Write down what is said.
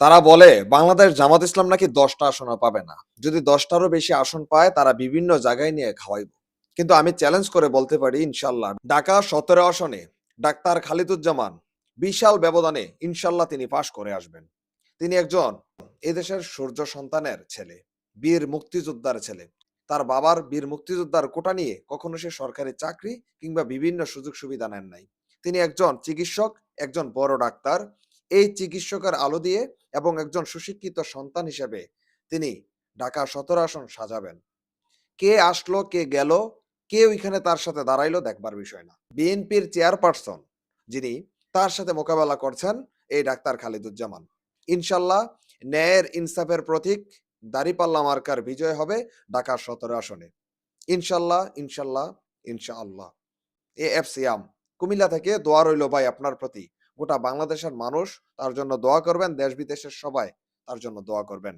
তারা বলে, বাংলাদেশ জামাত ইসলাম নাকি দশটা আসনও পাবে না। যদি দশটারও বেশি আসন পায়, তারা বিভিন্ন জায়গায় নিয়ে খাওয়াইব। কিন্তু আমি চ্যালেঞ্জ করে বলতে পারি ইনশাল্লাহ ঢাকা সতেরো আসনে ডাক্তার খালিদুজ্জামান বিশাল ব্যবধানে ইনশাল্লাহ তিনি পাশ করে আসবেন। তিনি একজন এদেশের সূর্য সন্তানের ছেলে, বীর মুক্তিযোদ্ধার ছেলে। তার বাবার বীর মুক্তিযোদ্ধার কোটা নিয়ে কখনো সে সরকারি চাকরি কিংবা বিভিন্ন সুযোগ সুবিধা নেন নাই। তিনি একজন চিকিৎসক, একজন বড় ডাক্তার এই চিকিৎসকের আলো দিয়ে এবং একজন সুশিক্ষিত সন্তান হিসেবে তিনি ঢাকা সতেরো আসন সাজাবেন। কে আসলো, কে গেল কে ওইখানে তার সাথে দাঁড়াইলো দেখবার বিষয় না। বিএনপির চেয়ারপারসন যিনি, তার সাথে মোকাবেলা করছেন এই ডাক্তার খালিদুজ্জামান। ইনশাল্লাহ ন্যায়ের ইনসাফের প্রতীক দাড়িপাল্লা মার্কার বিজয় হবে ঢাকার সতেরো আসনে। ইনশাল্লাহ ইনশাল্লাহ, ইনশাআল্লাহ। এ এফ সিয়াম কুমিল্লা থেকে দোয়া রইল ভাই আপনার প্রতি। গোটা বাংলাদেশের মানুষ তার জন্য দোয়া করবেন দেশ বিদেশের সবাই তার জন্য দোয়া করবেন।